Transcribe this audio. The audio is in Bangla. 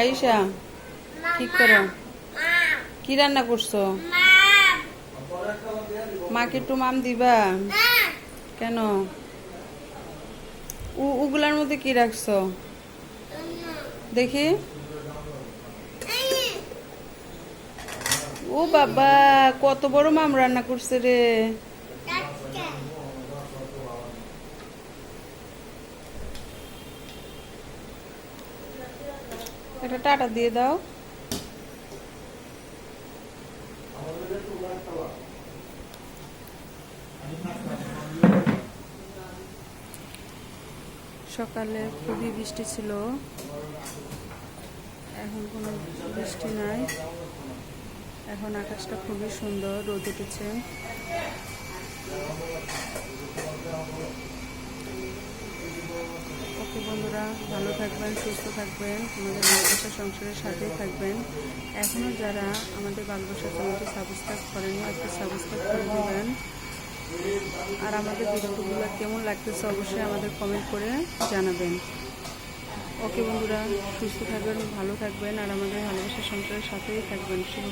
আইসা ঠিক করো। কি রান্না করছ? মাকে একটু মাম দিবা? কেন? উগুলার মধ্যে কি রাখছো? দেখি। ও বাবা, কত বড় মাম রান্না করছে রে। একটা টাটা দিয়ে দাও। সকালে খুবই বৃষ্টি ছিল। এখন কোনো বৃষ্টি নাই। এখন আকাশটা খুবই সুন্দর, রোদ উঠেছে ওকে বন্ধুরা, ভালো থাকবেন, সুস্থ থাকবেন, আমাদের ভালোবাসা সংসারের সাথেই থাকবেন। এখনও যারা আমাদের ভালোবাসা চ্যানেলটি সাবস্ক্রাইব করেনি একটু সাবস্ক্রাইব করে দেবেন আর আমাদের ভিডিওগুলো কেমন লাগতেছে অবশ্যই আমাদের কমেন্ট করে জানাবেন। ওকে বন্ধুরা, সুস্থ থাকবেন, ভালো থাকবেন, আর আমাদের ভালোবাসা সংসারের সাথেই থাকবেন। শুভ